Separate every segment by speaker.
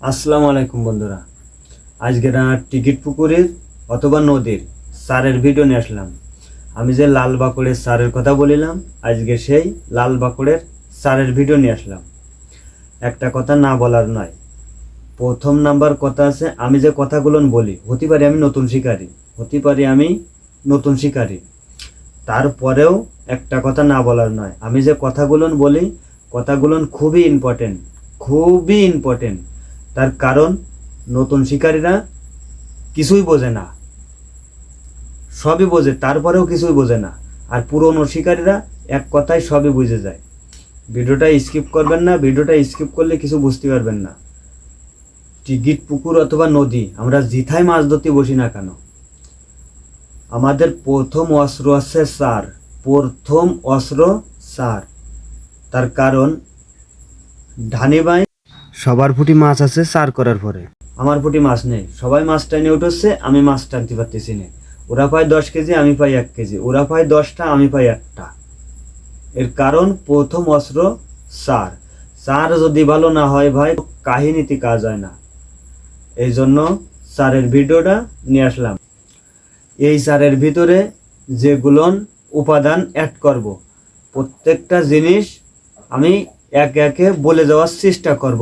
Speaker 1: আসসালামু আলাইকুম বন্ধুরা। আজকে না টিকিট পুকুরের অথবা নদীর সারের ভিডিও নিয়ে আসলাম। আমি যে লাল বাঁকুড়ের সারের কথা বলিলাম, আজকে সেই লাল বাঁকুড়ের সারের ভিডিও নিয়ে আসলাম। একটা কথা না বলার নয়। প্রথম নাম্বার কথা আছে, আমি যে কথাগুলো বলি, হতে পারি আমি নতুন শিকারী, হতে পারি আমি নতুন শিকারী। তারপরেও একটা কথা না বলার নয়। আমি যে কথাগুলো বলি, কথাগুলো খুবই ইম্পর্টেন্ট খুবই ইম্পর্টেন্ট তার কারণ নতুন শিকারীরা কিছুই বোঝে না। সবই বোঝে, তারপরেও কিছুই বোঝে না। আর পুরনো শিকারীরা এক কথায় সবই বুঝে যায়। ভিডিওটা স্কিপ করবেন না, ভিডিওটা স্কিপ করলে কিছু বুঝতে পারবেন না। টিকিট পুকুর অথবা নদী, আমরা জিথায় মাছ ধরতে বসি না কেন? আমাদের প্রথম অস্ত্র আছে সার, প্রথম অস্ত্র সার। তার কারণ ধানিবাই সবার ফুটি মাছ আছে, সার করার পরে। আমার ফুটি মাছ নেই। সবাই মাছ টাইনে উঠেছে, আমি মাছ টানতে পারতেছি না। ওরা পায় দশ কেজি, আমি পাই এক কেজি। ওরা পায় দশটা, আমি পাই একটা। এর কারণ, প্রথম অস্ত্র, সার। সার যদি ভালো না হয় ভাই, কাহিনীতে কাজ হয় না। এই জন্য সারের ভিডিওটা নিয়ে আসলাম। এই সারের ভিতরে যেগুলো উপাদান অ্যাড করব, প্রত্যেকটা জিনিস আমি এক একে বলে যাওয়ার চেষ্টা করব।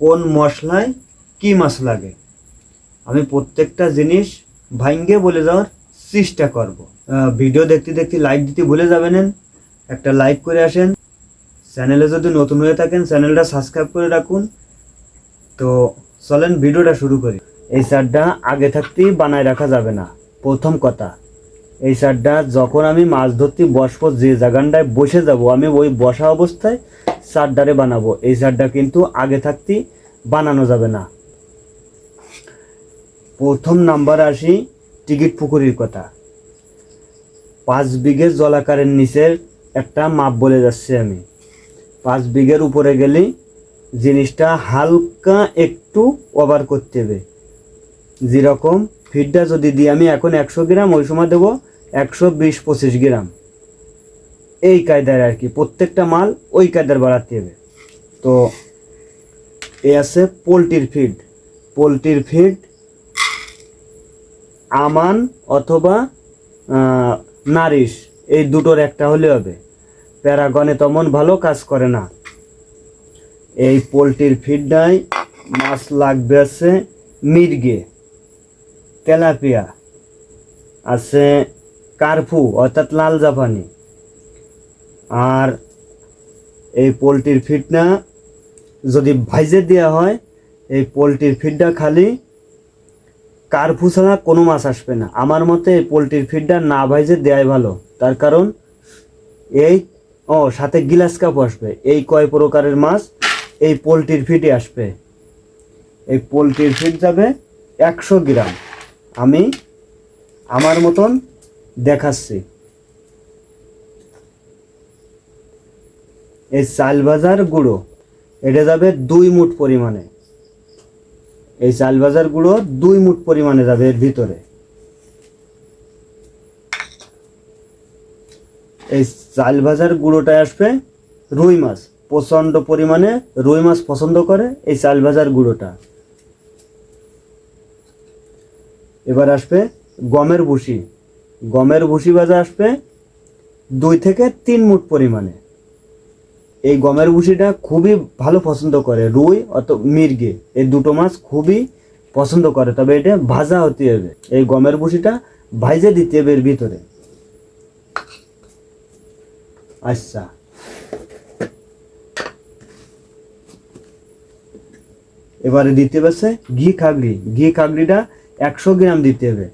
Speaker 1: কোন মশলায় কি মাছ লাগে? আমি প্রত্যেকটা জিনিস ভাঙ্গে বলে যাওয়ার চেষ্টা করব। ভিডিও দেখতে দেখতে লাইক দিতে ভুলে যাবেন। একটা লাইক করে আসেন। চ্যানেলে যদি নতুন হয়ে থাকেন চ্যানেলটা সাবস্ক্রাইব করে রাখুন। তো চলেন ভিডিওটা শুরু করি। এই সারটা আগে থাকতেই বানায় রাখা যাবে না। প্রথম কথা, এই সারটা যখন আমি মাছ ধরতে বসবো, যে জায়গাটায় বসে যাব, আমি ওই বসা অবস্থায় সারডারে বানাবো। এই সারটা কিন্তু আগে থাকতেই বানানো যাবে না। প্রথম নাম্বার আসি টিকিট পুকুরির কথা। পাঁচ বিঘে জলাকারের নিচের একটা মাপ বলে যাচ্ছি আমি। পাঁচ বিঘের উপরে গেলেই জিনিসটা হালকা একটু ওভার করতে হবে। যেরকম ফিডটা যদি দিই আমি, এখন একশো গ্রাম, ওই সময় দেবো একশো বিশ পঁচিশ গ্রাম। এই কায়দায় আর কি, প্রত্যেকটা মাল ওই কায়দার বাড়াতে হবে। তো এ আছে পোলট্রির ফিড পোলট্রির ফিড আমান অথবা নারিশ, এই দুটোর একটা হলে হবে। প্যারাগনে তেমন ভালো কাজ করে না। এই পোলট্রির ফিডটাই মাছ লাগবে আছে মির্গে, তেলাপিয়া, আছে কার্ফু অর্থাৎ লাল জাপানি। আর এই পোলট্রির ফিডটা যদি ভাইজে দেওয়া হয়, এই পোলট্রির ফিডটা খালি কার্ফু ছাড়া কোনো মাছ আসবে না। আমার মতে এই পোলট্রির ফিডটা না ভাইজে দেওয়াই ভালো। তার কারণ এই, ও, সাথে গিলাস কাপ আসবে। এই কয় প্রকারের মাছ এই পোলট্রির ফিডে আসবে। এই পোলট্রির ফিড যাবে একশো গ্রাম। আমি আমার মতন দেখাচ্ছি। এই চাল ভাজার গুঁড়ো, এটা যাবে দুই মুঠ পরিমাণে। এই চাল ভাজার গুঁড়ো দুই মুঠ পরিমাণে যাবে এর ভিতরে। এই চাল ভাজার গুঁড়োটায় আসবে রুই মাছ, প্রচণ্ড পরিমাণে রুই মাছ পছন্দ করে এই চাল ভাজার গুঁড়োটা। এবার আসবে গমের ভুসি। গমের ভুসি ভাজা আসবে দুই থেকে তিন মুঠ পরিমাণে। এই গমের ভুসিটা খুবই ভালো পছন্দ করে, রুই অত মির্গে। এই দুটো মাছ খুবই পছন্দ করে, তবে এটা ভাজা হতে হবে। এই গমের ভুসিটা ভাইজে দিতে হবে এর ভিতরে। আচ্ছা। এবারে দিতে হবে ঘি খাগড়ি। ঘি খাগড়িটা একশো গ্রাম দিতে হবে।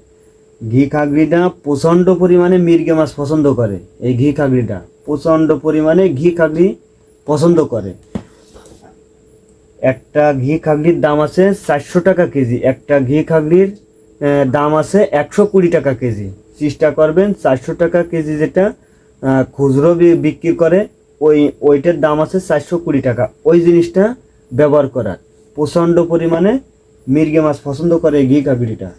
Speaker 1: ঘি খাগড়িটা প্রচণ্ড পরিমাণে মির্গে মাছ পছন্দ করে, এই ঘি খাগড়িটা। প্রচণ্ড পরিমাণে ঘি খাগড়ি পছন্দ করে। একটা ঘি খাগড়ির দাম আছে চারশো টাকা কেজি, একটা ঘি খাগড়ির দাম আছে একশো কুড়ি টাকা কেজি। চেষ্টা করবেন চারশো টাকা কেজি যেটা খুচরো বিক্রি করে, ওই, ওইটার দাম আছে চারশো কুড়ি টাকা। ওই জিনিসটা ব্যবহার করার। প্রচণ্ড পরিমাণে মির্গে মাছ পছন্দ করে ঘি কাকড়িটা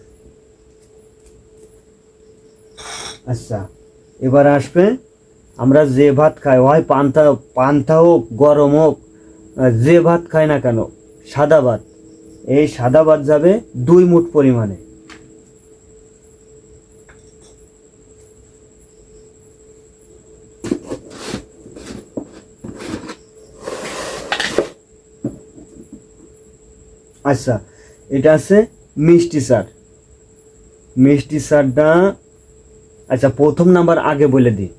Speaker 1: আচ্ছা এবার আসবে আমরা যে ভাত খাই হয় পান্তা পান্তা হোক, গরম হোক যে ভাত খাই না কেন, সাদা ভাত। এই সাদা ভাত যাবে দুই মুঠ পরিমাণে। আচ্ছা এটা আছে মিষ্টি সার মিষ্টি সারটা আচ্ছা প্রথম নাম্বার আগে বলে দিই।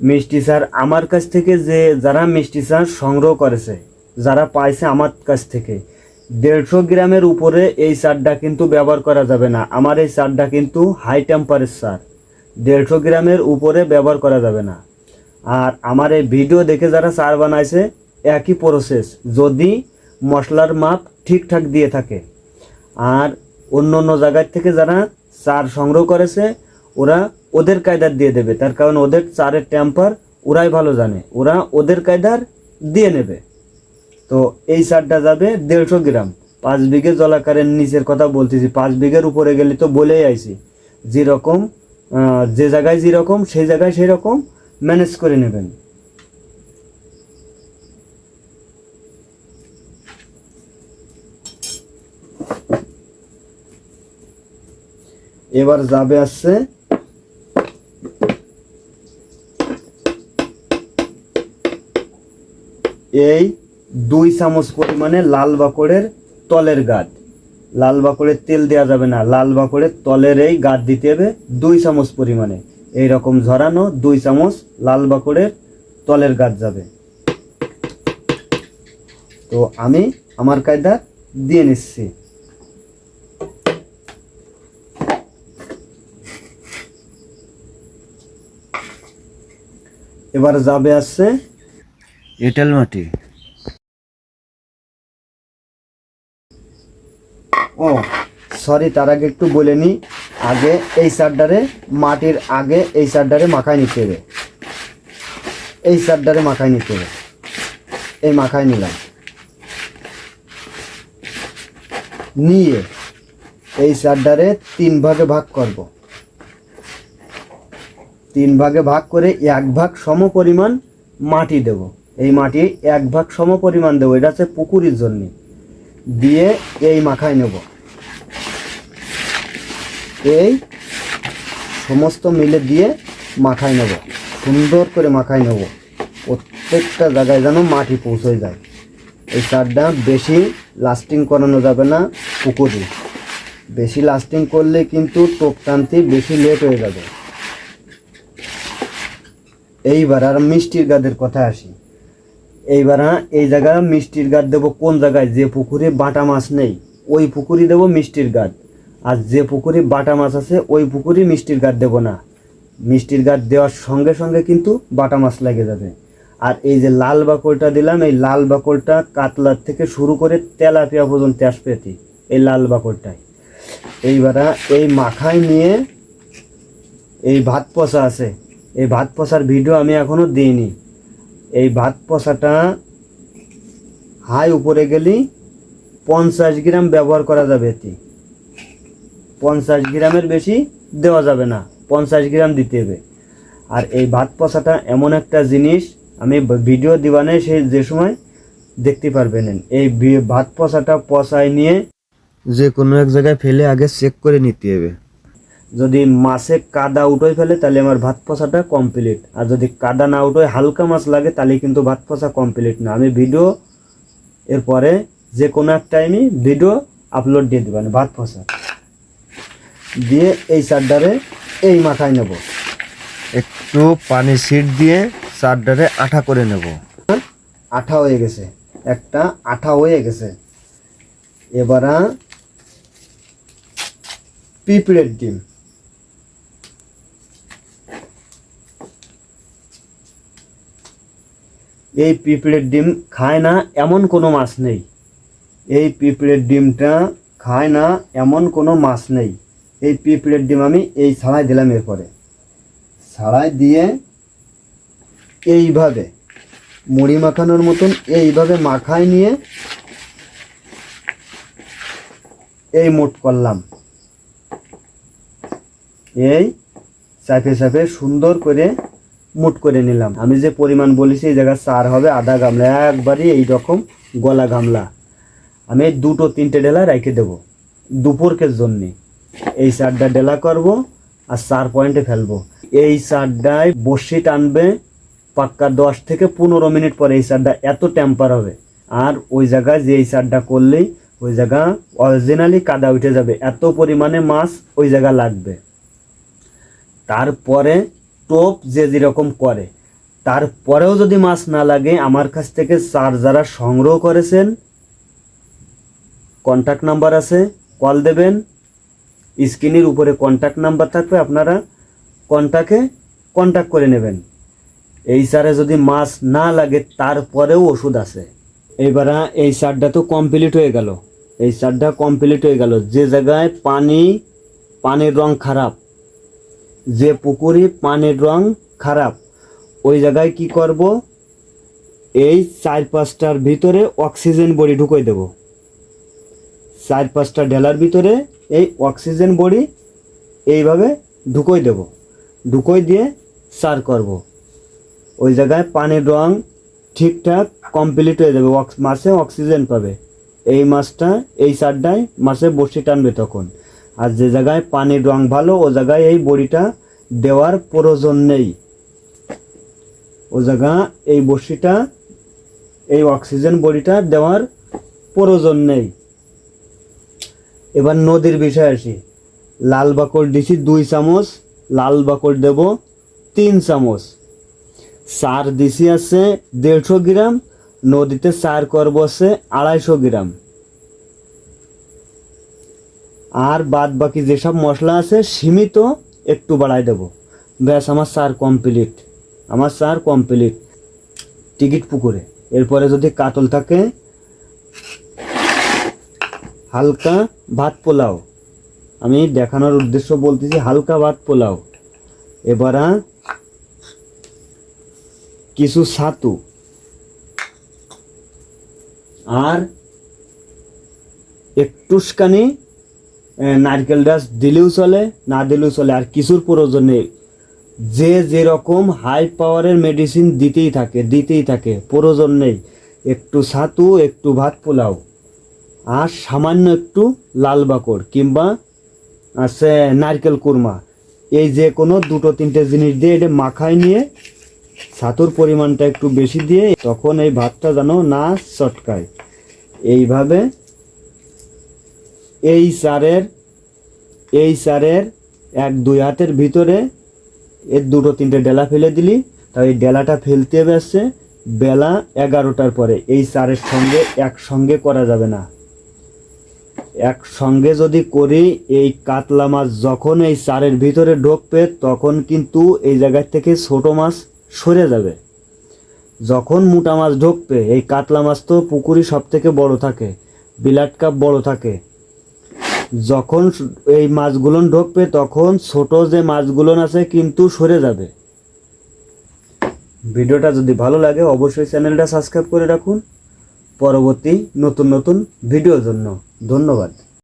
Speaker 1: মিষ্টি স্যার, আমার কাছ থেকে যে যারা মিষ্টি স্যার সংগ্রহ করেছে, যারা পাইছে আমার কাছ থেকে, দেড়শো গ্রামের উপরে এই সারটা কিন্তু ব্যবহার করা যাবে না। আমার এই সারটা কিন্তু হাই টেম্পারের সার দেড়শো গ্রামের উপরে ব্যবহার করা যাবে না। আর আমার এই ভিডিও দেখে যারা সার বানাইছে, একই প্রসেস যদি মশলার মাপ ঠিকঠাক দিয়ে থাকে। আর অন্য অন্য জায়গার থেকে যারা চার সংগ্রহ করেছে ওরা ওদের কায়দার দিয়ে দেবে। তার কারণ ওদের চারের ট্যাম্পার ওরাই ভালো জানে। ওরা ওদের কায়দার দিয়ে নেবে। তো এই সারটা যাবে দেড়শো গ্রাম। পাঁচ বিঘে জলাকারের নিচের কথা বলতেছি। পাঁচ বিঘের উপরে গেলে তো বলেই আইছি। যেরকম যে জায়গায় যেরকম, সেই জায়গায় সেই রকম ম্যানেজ করে নেবেন। এবার যাবে আসছে এই দুই চামচ পরিমাণে লাল বাকড়ের তলের গাদ লাল বাকড়ের তেল দেওয়া যাবে না, লাল বাকড়ের তলের এই গাদ দিতে হবে দুই চামচ পরিমাণে। এই রকম ঝরানো দুই চামচ লাল বাকড়ের তলের গাদ যাবে। তো আমি আমার কায়দা দিয়ে নিচ্ছি। এবার যাবে আসছে এঁটেল মাটি। ও সরি তার আগে একটু বলে নিই আগে এই সারডারে মাটির আগে এই সারডারে মাখায় নিতে হবে। এই সারডারে মাখায় নিতে হবে। এই মাখায় নিলাম। নিয়ে এই সারডারে তিন ভাগে ভাগ করব। তিন ভাগে ভাগ করে এক ভাগ সম পরিমাণ মাটি দেব। এই মাটি এক ভাগ সম পরিমাণ দেবো, এটা হচ্ছে পুকুরের জন্য। দিয়ে এই মাখায় নেব। এই সমস্ত মিলে দিয়ে মাখায় নেব। সুন্দর করে মাখায় নেব। প্রত্যেকটা জায়গায় যেন মাটি পৌঁছে যায়। এই সারটা বেশি লাস্টিং করানো যাবে না পুকুরে। বেশি লাস্টিং করলে কিন্তু টোপ টানতে বেশি লেট হয়ে যাবে। এইবার আর মিষ্টির গাদের কথা আসি। এইবার এই জায়গায় মিষ্টির গাদ দেবো, কোন জায়গায়? যে পুকুরে বাটা মাছ নেই, ওই পুকুরি দেবো মিষ্টির গাদ। আর যে পুকুরে বাটা মাছ আছে, ওই পুকুরে মিষ্টির গাদ দেবো না। মিষ্টির গাদ দেওয়ার সঙ্গে সঙ্গে কিন্তু বাটা মাছ লেগে যাবে। আর এই যে লাল বাকলটা দিলাম, এই লাল বাকলটা কাতলার থেকে শুরু করে তেলাপিয়া পর্যন্ত আসবে এই লাল বাকলটায় এইবার এই মাখায় নিয়ে এই ভাত পচা আছে এই ভাত পচার ভিডিও আমি এখনও দিইনি। এই ভাত পচাটা হাই উপরে গেলি পঞ্চাশ গ্রাম ব্যবহার করা যাবে এতে। পঞ্চাশ গ্রামের বেশি দেওয়া যাবে না, পঞ্চাশ গ্রাম দিতে হবে। আর এই ভাত পচাটা এমন একটা জিনিস, আমি ভিডিও দিবানে সে যে সময় দেখতে পারবেন। এই ভাত পচাটা পচায় নিয়ে যে কোনো এক জায়গায় ফেলে আগে চেক করে নিতে হবে। যদি মাছে কাদা উঠোয় ফেলে, তাহলে আমার ভাত পচাটা কমপ্লিট আর যদি কাদা না উঠোয়, হালকা মাছ লাগে, তাহলে কিন্তু ভাত পচা কমপ্লিট না। আমি ভিডিও এরপরে যে কোনো এক টাইমে ভিডিও আপলোড দিয়ে দেবেন, ভাত পচা। দিয়ে এই চারডারে এই মাথায় নেব। একটু পানি সিট দিয়ে চারডারে আঠা করে নেব। আঠা হয়ে গেছে। একটা আঠা হয়ে গেছে। এবার পিঁপড়ের ডিম। এই পিঁপড়ের ডিম খায় না এমন কোনো মাছ নেই। এই পিঁপড়ের ডিমটা খায় না এমন কোনো মাছ নেই। এই পিঁপড়ের ডিম আমি এই ছাড়াই দিলাম এরপরে। ছাড়াই দিয়ে এইভাবে মুড়ি মাখানোর মতন এইভাবে মাখায় নিয়ে এই মোট করলাম। এই চাপে চাপে সুন্দর করে মুট করে নিলাম। আমি যে পরিমাণ বলেছি, এই জায়গায় চার হবে, আধা গামলা, একবারই এই রকম গলা গামলা। আমি দুটো, তিনটে ডেলা রেখে দেবো দুপুরকের জন্যে। এই সারটা ডেলা করব আর সার পয়েন্টে ফেলব। এই সারটায় বসি টানবে পাক্কা দশ থেকে পনেরো মিনিট পরে এই সারটা এত টেম্পার হবে। আর ওই জায়গায় যে এই সারটা করলেই ওই জায়গা অরিজিনালি কাদা উঠে যাবে। এত পরিমাণে মাছ ওই জায়গা লাগবে। তারপরে টোপ যে যেরকম করে। তারপরেও যদি মাছ না লাগে, আমার কাছ থেকে চার যারা সংগ্রহ করেছেন কন্ট্যাক্ট নাম্বার আছে কল দেবেন। স্ক্রিনের উপরে কন্ট্যাক্ট নাম্বার থাকবে, আপনারা কন্ট্যাক্টে কন্ট্যাক্ট করে নেবেন। এই সারে যদি মাছ না লাগে, তারপরেও ওষুধ আছে। এবারে এই সারটা তো কমপ্লিট হয়ে গেল। এই সারটা কমপ্লিট হয়ে গেল। যে জায়গায় পানি, পানির রং খারাপ যে পুকুরে পানির রং খারাপ, ওই জায়গায় কি করব? এই চার পাঁচটার ভিতরে অক্সিজেন বড়ি ঢুকিয়ে দেব। চার পাঁচটা ডেলার ভিতরে এই অক্সিজেন বড়ি এইভাবে ঢুকোই দেব। ঢুকোই দিয়ে সার করব। ওই জায়গায় পানির রং ঠিকঠাক কমপ্লিট হয়ে যাবে মাছে অক্সিজেন পাবে। এই মাছটা এই সারটায় মাছে বসি টানবে তখন। আর যে জায়গায় পানির রং ভালো, ও জায়গায় এই বড়িটা দেওয়ার প্রয়োজন নেই। ও জায়গা, এই বড়শিটা এই অক্সিজেন বড়িটা দেওয়ার প্রয়োজন নেই। এবার নদীর বিষয়ে আসি। লাল বাকড় দিছি দুই চামচ, লাল বাকড় দেব তিন চামচ। সার দিছি আছে দেড়শো গ্রাম, নদীতে সার করব আছে আড়াইশো গ্রাম। আর বাদ বাকি যেসব মশলা আছে সীমিত একটু বাড়াই দেব। ব্যাস, আমার সার কমপ্লিট আমার সার কমপ্লিট টিকিট পুকুরে। এরপরে যদি কাতল থাকে, হালকা ভাত পোলাও। আমি দেখানোর উদ্দেশ্য বলতেছি হালকা ভাত পোলাও। এবারা কিছু ছাতু। আর একটুখানি নারকেল ডাস দিলেও চলে, না দিলেও চলে। আর কিছুর প্রয়োজন নেই। যে যেরকম হাই পাওয়ারের মেডিসিন দিতেই থাকে দিতেই থাকে, প্রয়োজন নেই। একটু ছাতু, একটু ভাত পোলাও, আর সামান্য একটু লাল বাকড় কিংবা আছে নারকেল কুরমা। এই যে কোনো দুটো, তিনটে জিনিস দিয়ে এটা মাখায় নিয়ে, ছাতুর পরিমাণটা একটু বেশি দিয়ে তখন এই ভাতটা যেন না চটকায়। এইভাবে এই সারের এই সারের এক দুই হাতের ভিতরে এর দুটো তিনটে ডেলা ফেলে দিলি। তাই এই ডেলাটা ফেলতে হবে আসছে বেলা এগারোটার পরে। এই সারের সঙ্গে একসঙ্গে করা যাবে না। একসঙ্গে যদি করি, এই কাতলা মাছ যখন এই চারের ভিতরে ঢোকবে, তখন কিন্তু এই জায়গা থেকে ছোট মাছ সরে যাবে। যখন মোটা মাছ ঢোকবে, এই কাতলা মাছ তো পুকুরি সব থেকে বড় থাকে বিলাট কাপ বড় থাকে। যখন এই মাছগুলো ঢুকবে, তখন ছোট যে মাছগুলো আছে কিন্তু সরে যাবে। ভিডিওটা যদি ভালো লাগে, অবশ্যই চ্যানেলটা সাবস্ক্রাইব করে রাখুন। পরবর্তী নতুন নতুন ভিডিওর জন্য। ধন্যবাদ।